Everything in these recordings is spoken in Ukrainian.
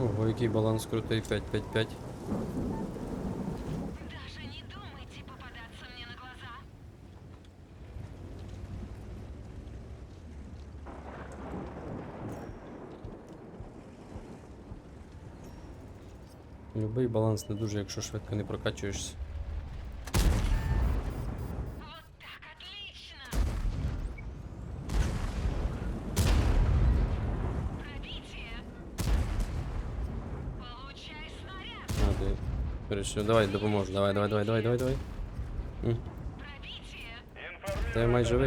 Ого, який баланс крутий, 5-5-5. Даже не думайте попадаться мне на глаза. Любий баланс не дуже, якщо швидко не прокачуєшся. Вирішив. Давай допоможу. Давай, давай, давай, давай, давай, давай. Та майже я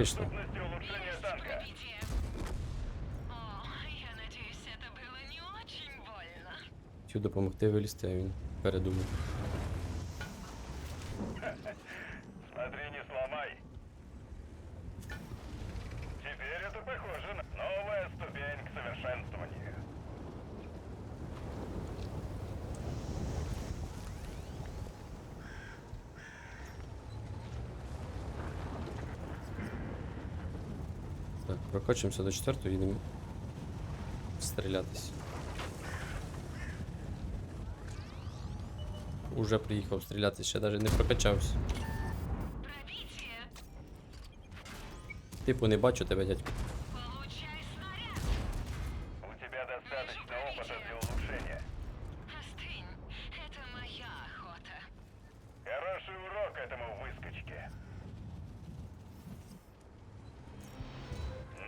очень больно. Хотів допомогти вилізти, а він передумав. прокачуємося до четвертого, їдемо стрілятись. Уже приїхав стрілятись, ще навіть не прокачався. Пробитие! Типу не бачу тебе, дядько. Получай снаряд! У тебя достаточно опыта для улучшения. Остынь, это моя охота. Хороший урок этому выскочке.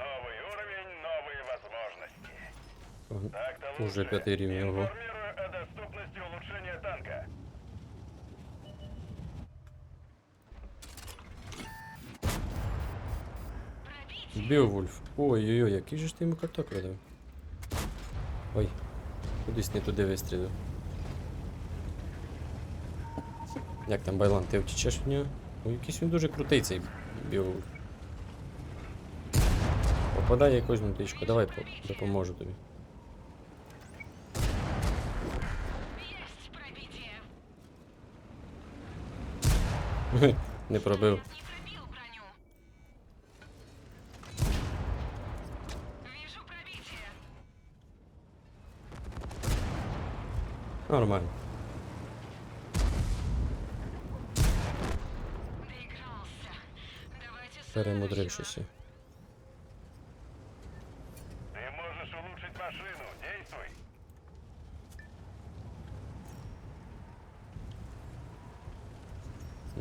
Новый уровень, новые возможности. Ага. Так-то Уже лучше. пятый ремень, ого. Информирую о доступности улучшения танка. Пробитие! Біовульф. Ой-ой-ой, який же ж ти йому карток видав? Ой, кудись не туди вистрілив. Як там Байлан, ти втічеш від нього? Ой, якийсь він дуже крутий цей Біовульф. Попадає якусь внутрічку, давай допоможу тобі. Не пробив. Нормально. Доигрался.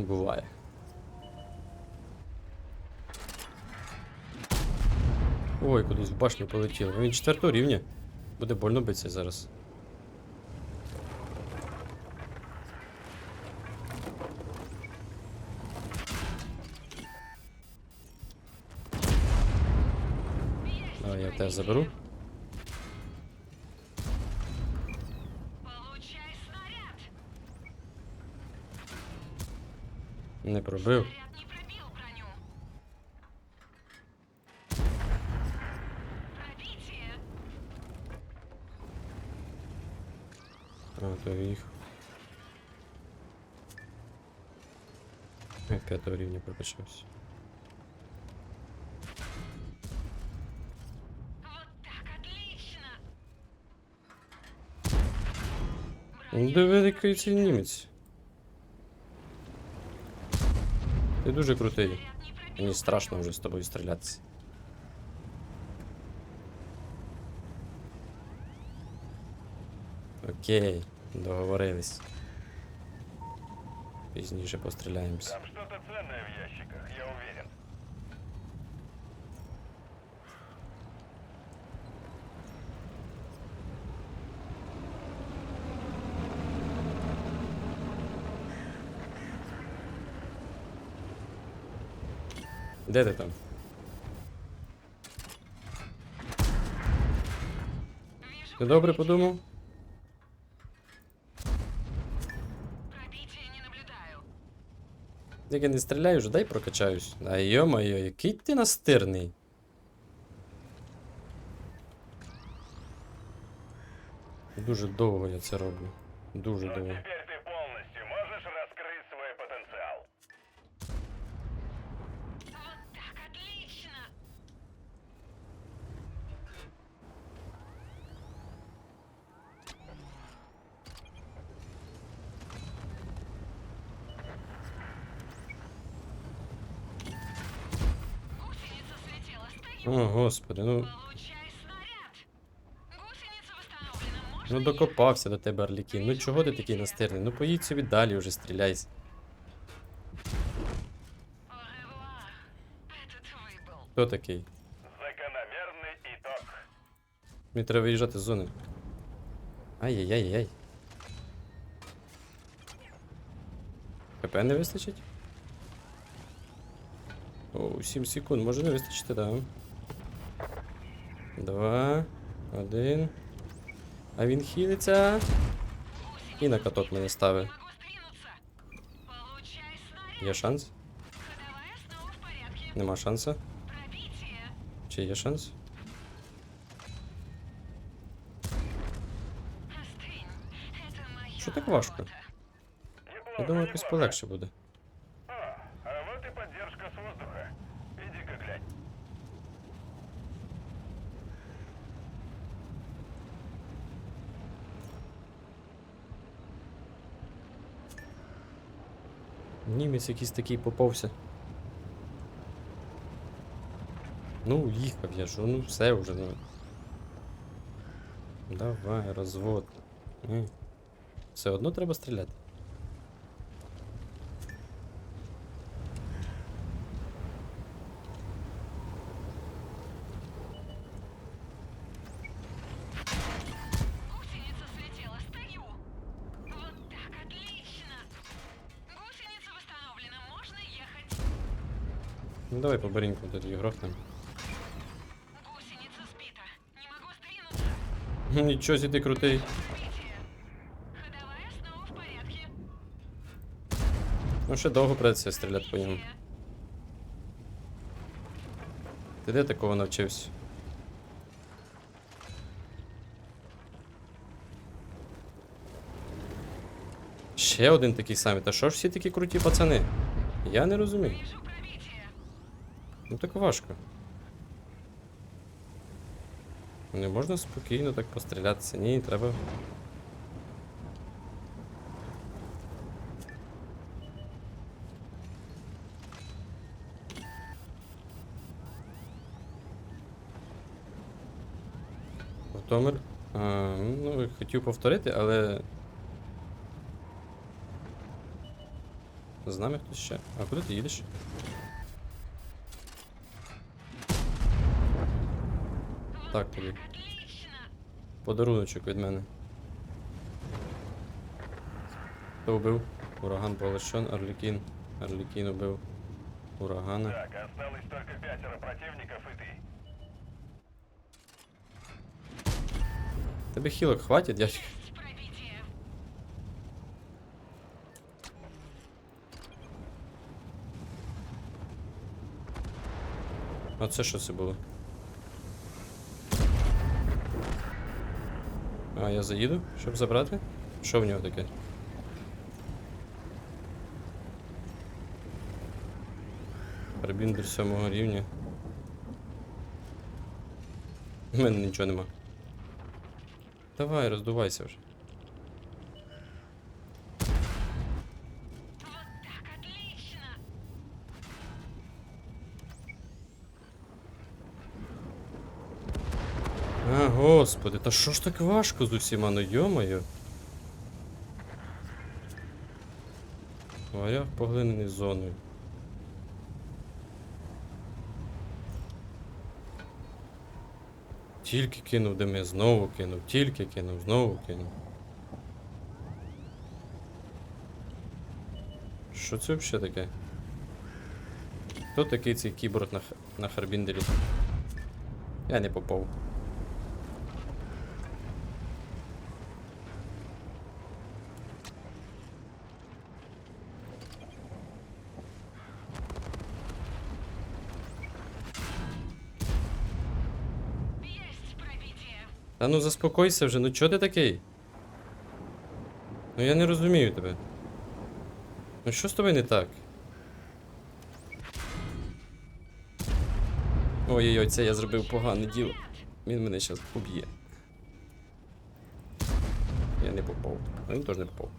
Буває. Ой, кудись в башню полетіло. Він четвертого рівня. Буде больно битися зараз. Давай я теж заберу. Пробив. Снаряд не пробил броню. Пробитие. А, то їх. Е, П'ятого рівня прокачався. Вот так, отлично. Ну, диви, який цей німець. Ти дуже крутий. Снаряд не пробил Мені страшно вже з тобою стрілятися. Окей, договорились. Пізніше постріляємося. Там что-то ценное в ящиках, я уверен. Де ти там? Ти добре подумав? Як я не стріляю, вже дай прокачаюсь. А йо-моє, який ти настирний. Дуже довго я це роблю. Дуже довго. О, господи, ну. Получай снаряд. Гусеница восстановлена. Можно Ну докопався до тебе, Арлікін. Ну чого ти такий настирний? Ну поїдь собі далі вже стріляйся. Au revoir. Это твой был. Хто такий? Закономерный итог. Мені треба виїжджати з зони. Ай-яй-яй-яй. ХП не вистачить? О, 7 секунд, може не вистачити, да. Два, один. А він хілиться. І на каток мене ставить. Є шанс? Нема шансу? Чи є шанс? Що так важко? Я думаю, якось полегше буде. Німець якийсь такий попався. Ну, їхав я ж, ну все вже, ну. Давай, розвод. Все одно треба стріляти. Ну давай по барінку тоді грохнем. Ходовая снова в порядке. Ну ще довго придеться стріляти по ньому. Ти де такого навчився? Ще один такий самий. Та що ж всі такі круті пацани? Я не розумію. Ну так важко. Не можна спокійно так пострілятися. Ні, треба. Житомир. А, ну, хотів повторити, але. З нами хтось ще. А куди ти їдеш? Так тобі. Подаруночок від мене. Хто вбив? Ураган Полощон, Орлікін. Орлікін убив. Урагана. Так, осталось только пятеро противников и ты. Тебе хілок хватить, дядька. А це що це було? А, я заїду, щоб забрати? Що в нього таке? Карбіндер сьомого рівня. У мене нічого нема. Давай, роздувайся вже. Господи, та що ж так важко з усіма, ну йомаю. Варяг поглинений зоною. Тільки кинув дими, знову кинув, тільки кинув, знову кинув. Що це взагалі таке? Хто такий цей кіборг на, на Харбіндері? Я не попав. Та ну заспокойся вже, ну чого ти такий? Ну я не розумію тебе. Ну що з тобою не так? Ой-ой-ой, це я зробив погане діло. Він мене зараз уб'є. Я не попав. А він теж не попав.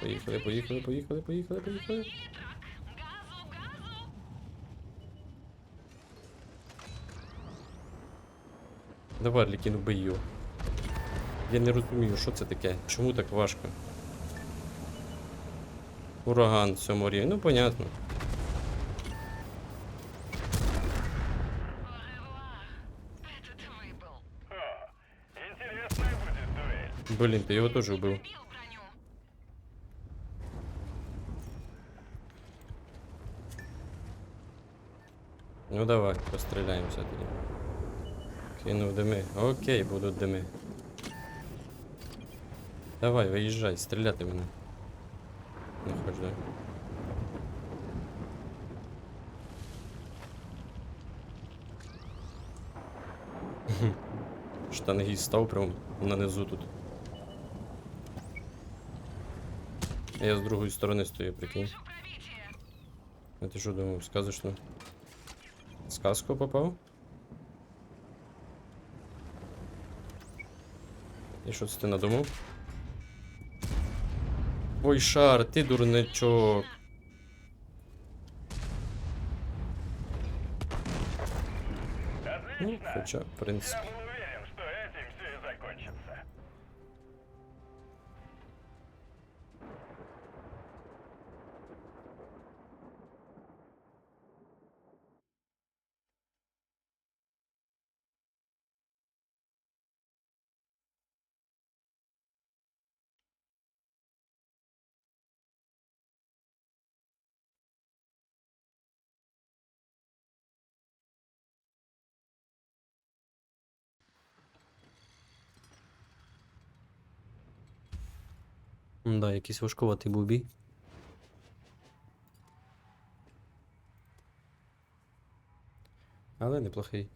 Поїхали, поїхали, поїхали, поїхали, поїхали. Давай, Лікін, вбий його. Я не розумію, що це таке. Чому так важко? Ураган в цьому рівні. Ну, понятно. Оревуар. Этот выбыл. О, интересная будет дуэль. Блін, ти його теж вбив. Пробил броню. Ну давай, постріляємося тоді. Кинув дими. Окей, будуть дими. Давай, виїжджай, стріляти мене. Не хоч, да? Штангіст став прям на низу тут. Я з другої сторони стою, прикинь. А ти що думав, сказочно? Сказку попав? І що це ти надумав? Ой, шар, ти дурничок. Ну, хоча, в принципі. Да, якийсь важкуватий був бій. Але неплохий.